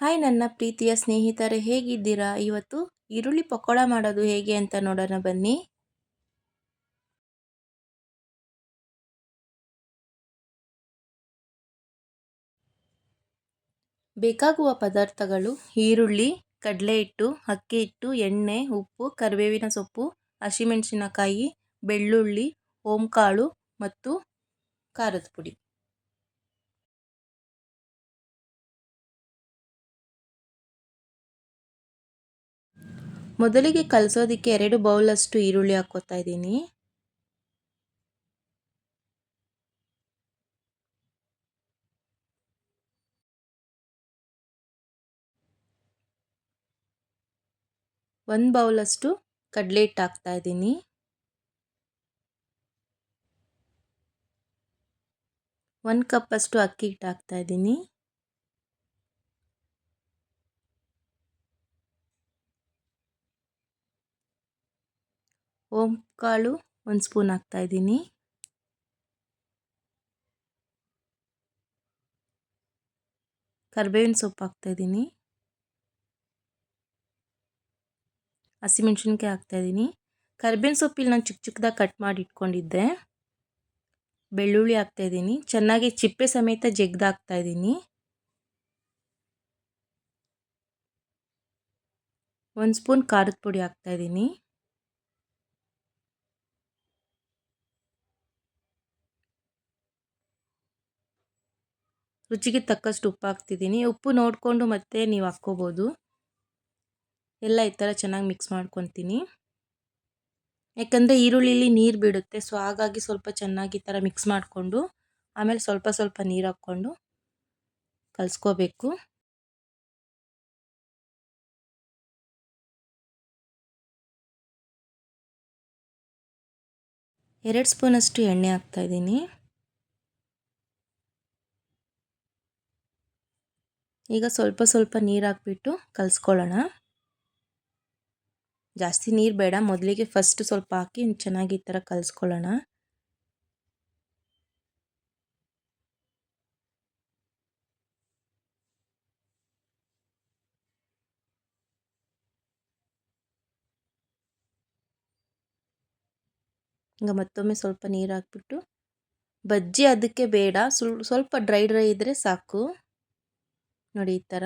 Hi ನನ್ನ ಪ್ರೀತಿಯ ಸ್ನೇಹಿತರೆ, ಹೇಗಿದ್ದೀರಾ? ಇವತ್ತು ಈರುಳ್ಳಿ ಪಕೋಡ ಮಾಡೋದು ಹೇಗೆ ಅಂತ ನೋಡೋಣ ಬನ್ನಿ. ಬೇಕಾಗುವ ಪದಾರ್ಥಗಳು ಈರುಳ್ಳಿ ಕಡಲೆ ಹಿಟ್ಟು ಅಕ್ಕಿ ಹಿಟ್ಟು ಎಣ್ಣೆ, ಉಪ್ಪು, ಕರಿಬೇವಿನ ಸೊಪ್ಪು, ಹಸಿಮೆಣಸಿನಕಾಯಿ, ಬೆಳ್ಳುಳ್ಳಿ, ಓಂಕಾಳು ಮತ್ತು ಖಾರದ ಪುಡಿ. ಮೊದಲಿಗೆ ಕಲಸೋದಕ್ಕೆ ಎರಡು ಬೌಲಷ್ಟು ಈರುಳ್ಳಿ ಹಾಕ್ಕೋತಾ ಇದ್ದೀನಿ. ಒಂದು ಬೌಲಷ್ಟು ಕಡಲೆ ಹಿಟ್ಟು ಹಾಕ್ತಾ ಇದ್ದೀನಿ. ಒಂದು ಕಪ್ಪಷ್ಟು ಅಕ್ಕಿ ಹಿಟ್ಟು ಹಾಕ್ತಾ ಇದ್ದೀನಿ. ಓಂ ಕಾಳು, ಒಂದು ಸ್ಪೂನ್ ಹಾಕ್ತಾಯಿದ್ದೀನಿ ಕರ್ಬೇವಿನ ಸೊಪ್ಪು ಹಾಕ್ತಾಯಿದ್ದೀನಿ ಹಸಿಮೆಣ್ಸಿನ್ಕಾಯಿ ಹಾಕ್ತಾಯಿದ್ದೀನಿ ಕರ್ಬೇವಿನ ಸೊಪ್ಪಿಲ್ಲಿ ನಾನು ಚಿಕ್ಕ ಚಿಕ್ಕದಾಗಿ ಕಟ್ ಮಾಡಿ ಇಟ್ಕೊಂಡಿದ್ದೆ. ಬೆಳ್ಳುಳ್ಳಿ ಹಾಕ್ತಾಯಿದ್ದೀನಿ ಚೆನ್ನಾಗಿ ಚಿಪ್ಪೆ ಸಮೇತ ಜಗ್ದು ಹಾಕ್ತಾಯಿದ್ದೀನಿ ಒಂದು ಸ್ಪೂನ್ ಖಾರದ ಪುಡಿ ಹಾಕ್ತಾಯಿದ್ದೀನಿ ರುಚಿಗೆ ತಕ್ಕಷ್ಟು ಉಪ್ಪು ಹಾಕ್ತಿದ್ದೀನಿ ಉಪ್ಪು ನೋಡಿಕೊಂಡು ಮತ್ತೆ ನೀವು ಹಾಕ್ಕೋಬೋದು. ಎಲ್ಲ ಈ ಥರ ಚೆನ್ನಾಗಿ ಮಿಕ್ಸ್ ಮಾಡ್ಕೊತೀನಿ. ಯಾಕಂದರೆ ಈರುಳ್ಳಿಲಿ ನೀರು ಬಿಡುತ್ತೆ ಸೊ ಹಾಗಾಗಿ ಸ್ವಲ್ಪ ಚೆನ್ನಾಗಿ ಈ ಥರ ಮಿಕ್ಸ್ ಮಾಡಿಕೊಂಡು, ಆಮೇಲೆ ಸ್ವಲ್ಪ ಸ್ವಲ್ಪ ನೀರು ಹಾಕ್ಕೊಂಡು ಕಲಿಸ್ಕೋಬೇಕು. ಎರಡು ಸ್ಪೂನಷ್ಟು ಎಣ್ಣೆ ಹಾಕ್ತಾಯಿದ್ದೀನಿ ಈಗ ಸ್ವಲ್ಪ ಸ್ವಲ್ಪ ನೀರು ಹಾಕ್ಬಿಟ್ಟು ಕಲಿಸ್ಕೊಳ್ಳೋಣ. ಜಾಸ್ತಿ ನೀರು ಬೇಡ, ಮೊದಲಿಗೆ ಫಸ್ಟ್ ಸ್ವಲ್ಪ ಹಾಕಿ ಚೆನ್ನಾಗಿ ಈ ಥರ ಕಲಿಸ್ಕೊಳ್ಳೋಣ. ಈಗ ಮತ್ತೊಮ್ಮೆ ಸ್ವಲ್ಪ ನೀರು ಹಾಕ್ಬಿಟ್ಟು ಬಜ್ಜಿ ಅದಕ್ಕೆ ಬೇಡ ಸ್ವಲ್ಪ ಡ್ರೈ ಡ್ರೈ ಇದ್ದರೆ ಸಾಕು. ನೋಡಿ ಈ ಥರ.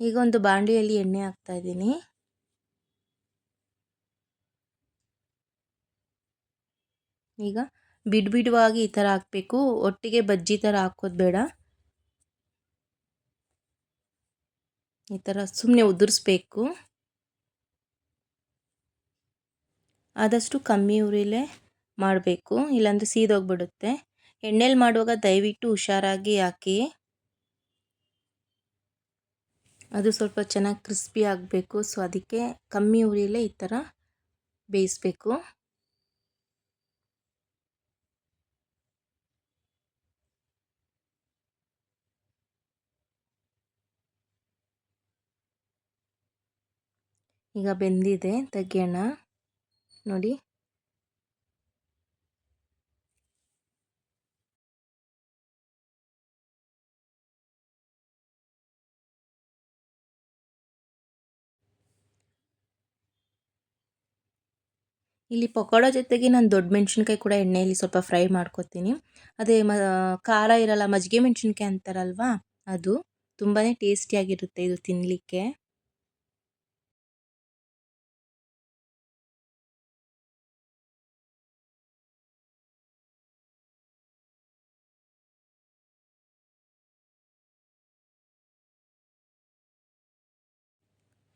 ಈಗ ಒಂದು ಬಾಂಡಿಯಲ್ಲಿ ಎಣ್ಣೆ ಹಾಕ್ತಾ ಇದ್ದೀನಿ. ಈಗ ಬಿಡ್ ಬಿಡುವಾಗಿ ಈ ಥರ ಹಾಕಬೇಕು. ಒಟ್ಟಿಗೆ ಬಜ್ಜಿ ಥರ ಹಾಕೋದು ಬೇಡ. ಈ ಥರ ಸುಮ್ಮನೆ ಉದುರಿಸ್ಬೇಕು. ಆದಷ್ಟು ಕಮ್ಮಿ ಉರಿಲೇ. ಮಾಡಬೇಕು, ಇಲ್ಲಾಂದರೆ ಸೀದೋಗ್ಬಿಡುತ್ತೆ. ಎಣ್ಣೆಲಿ ಮಾಡುವಾಗ ದಯವಿಟ್ಟು ಹುಷಾರಾಗಿ ಹಾಕಿ. ಅದು ಸ್ವಲ್ಪ ಚೆನ್ನಾಗಿ ಕ್ರಿಸ್ಪಿ ಆಗಬೇಕು, ಸೊ ಅದಕ್ಕೆ ಕಮ್ಮಿ ಉರಿಯಲ್ಲೇ ಈ ಥರ ಬೇಯಿಸ್ಬೇಕು. ಈಗ ಬೆಂದಿದೆ, ತೆಗಿಯೋಣ. ನೋಡಿ. ಇಲ್ಲಿ ಪಕೋಡ ಜೊತೆಗೆ ನಾನು ದೊಡ್ಡ ಮೆಣಸಿನ್ಕಾಯಿ ಕೂಡ ಎಣ್ಣೆಯಲ್ಲಿ ಸ್ವಲ್ಪ ಫ್ರೈ ಮಾಡ್ಕೊತೀನಿ. ಅದೇ ಮ ಖಾರ ಇರಲ್ಲ, ಮಜ್ಜಿಗೆ ಮೆಣಸಿನ್ಕಾಯಿ ಅಂತಾರಲ್ವಾ, ಅದು ತುಂಬಾ ಟೇಸ್ಟಿಯಾಗಿರುತ್ತೆ ಇದು ತಿನ್ನಲಿಕ್ಕೆ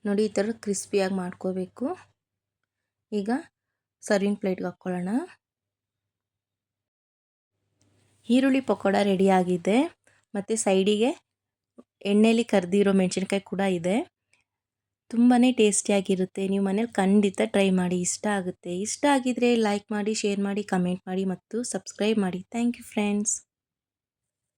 ನೋಡಿ ಈ ಥರ ಕ್ರಿಸ್ಪಿಯಾಗಿ ಮಾಡ್ಕೋಬೇಕು. ಈಗ ಸರ್ವಿಂಗ್ ಪ್ಲೇಟ್ಗೆ ಹಾಕ್ಕೊಳ್ಳೋಣ. ಈರುಳ್ಳಿ ಪಕೋಡ ರೆಡಿಯಾಗಿದೆ ಮತ್ತು ಸೈಡಿಗೆ ಎಣ್ಣೆಯಲ್ಲಿ ಕರೆದಿರೋ ಮೆಣಸಿನ್ಕಾಯಿ ಕೂಡ ಇದೆ. ತುಂಬಾ ಟೇಸ್ಟಿಯಾಗಿರುತ್ತೆ ನೀವು ಮನೇಲಿ ಖಂಡಿತ ಟ್ರೈ ಮಾಡಿ, ಇಷ್ಟ ಆಗುತ್ತೆ. ಇಷ್ಟ ಆಗಿದರೆ ಲೈಕ್ ಮಾಡಿ ಶೇರ್ ಮಾಡಿ ಕಮೆಂಟ್ ಮಾಡಿ ಮತ್ತು ಸಬ್ಸ್ಕ್ರೈಬ್ ಮಾಡಿ. Thank you friends